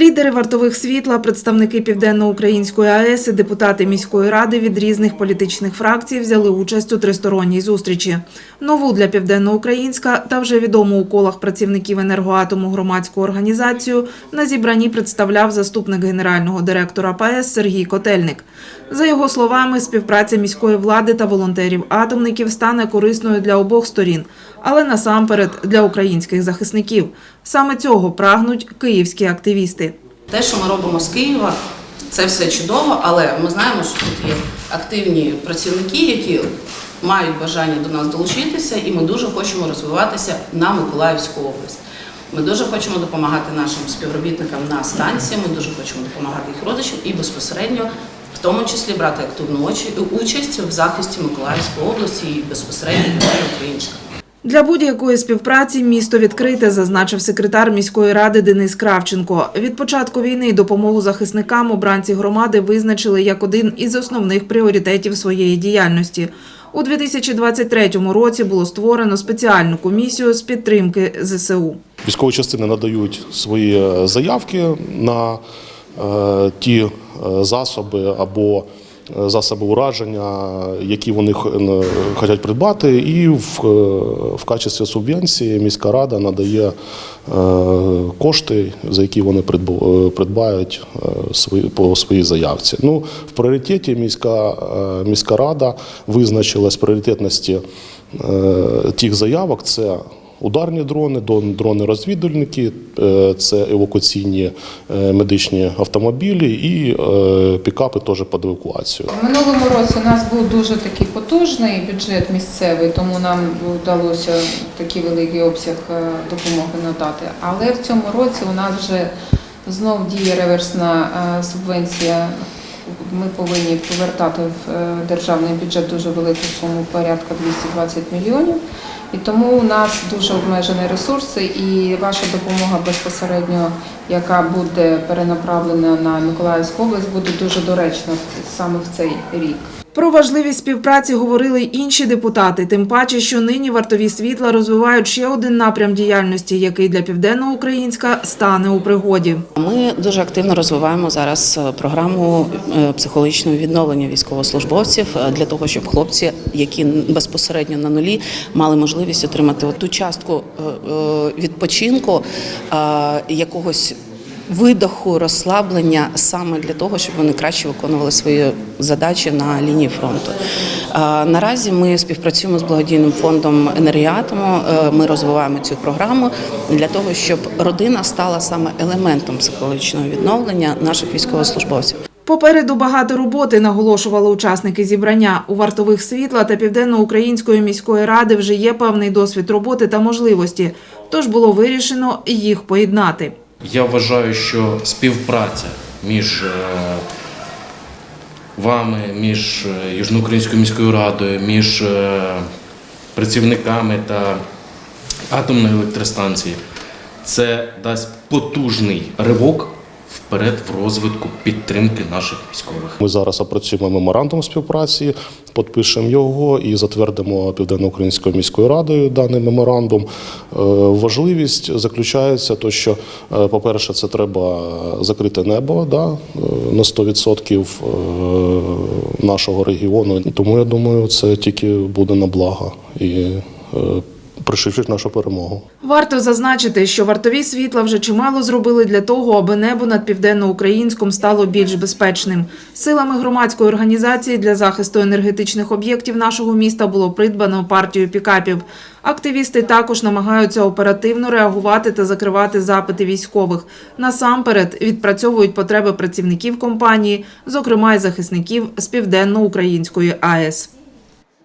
Лідери вартових світла, представники Південно-Української АЕС і депутати міської ради від різних політичних фракцій взяли участь у тристоронній зустрічі. Нову для Південноукраїнська та вже відому у колах працівників енергоатому громадську організацію на зібранні представляв заступник генерального директора ПАЕС Сергій Котельник. За його словами, співпраця міської влади та волонтерів-атомників стане корисною для обох сторін, але насамперед для українських захисників. Саме цього прагнуть київські активісти. Те, що ми робимо з Києва, це все чудово, але ми знаємо, що тут є активні працівники, які мають бажання до нас долучитися, і ми дуже хочемо розвиватися на Миколаївську область. Ми дуже хочемо допомагати нашим співробітникам на станції, ми дуже хочемо допомагати їх родичам і безпосередньо, в тому числі, брати активну участь в захисті Миколаївської області і безпосередньо Українська. Для будь-якої співпраці місто відкрите, зазначив секретар міської ради Денис Кравченко. Від початку війни допомогу захисникам обранці громади визначили як один із основних пріоритетів своєї діяльності. У 2023 році було створено спеціальну комісію з підтримки ЗСУ. Військові частини надають свої е, заявки на е, ті е, засоби або засоби ураження, які вони хочуть придбати, і в, е, в качестві субвенції міська рада надає е, кошти, за які вони е, придбають свої по своїй заявці. Ну в пріоритеті міська міська рада визначила з пріоритетності тих заявок. Це Ударні дрони, дон- дрони-розвідувальники, е, це евакуаційні е, медичні автомобілі і е, пікапи теж під евакуацію. Минулому році у нас був дуже такий потужний бюджет місцевий, тому нам вдалося такий великий обсяг допомоги надати. Але в цьому році у нас вже знов діє реверсна субвенція. Ми повинні повертати в державний бюджет дуже велику суму, порядка 220 мільйонів. І тому у нас дуже обмежені ресурси, і ваша допомога безпосередньо, яка буде перенаправлена на Миколаївську область, буде дуже доречна саме в цей рік. Про важливість співпраці говорили інші депутати, тим паче, що нині вартові світла розвивають ще один напрям діяльності, який для Південноукраїнська стане у пригоді. Ми дуже активно розвиваємо зараз е, програму е, психологічного відновлення військовослужбовців е, для того, щоб хлопці, які безпосередньо на нулі, мали можливість отримати ту частку відпочинку якогось. Видоху, розслаблення саме для того, щоб вони краще виконували свої задачі на лінії фронту. Наразі ми співпрацюємо з благодійним фондом енергіатому. Е, Ми розвиваємо цю програму для того, щоб родина стала саме елементом психологічного відновлення наших військовослужбовців. Попереду багато роботи наголошували учасники зібрання. У вартових світла та Південноукраїнської міської ради вже є певний досвід роботи та можливості. Тож було вирішено їх поєднати. Я вважаю, що співпраця між е, вами, між е, Южноукраїнською міською радою, між е, працівниками та атомної електростанції це дасть потужний ривок вперед в розвитку підтримки наших військових. Ми зараз опрацюємо меморандум співпраці, підпишемо його і затвердимо Південно-Українською міською радою даний меморандум. Е, Важливість заключається то, що, е, по-перше, це треба закрити небо да, е, на 100% е, нашого регіону. Тому я думаю, це тільки буде на благо і пришвидшить нашу перемогу. Варто зазначити, що вартові світла вже чимало зробили для того, аби небо над південноукраїнськом стало більш безпечним. Силами громадської організації для захисту енергетичних об'єктів нашого міста було придбано партію пікапів. Активісти також намагаються оперативно реагувати та закривати запити військових. Насамперед відпрацьовують потреби працівників компанії, зокрема й захисників з південноукраїнської АЕС.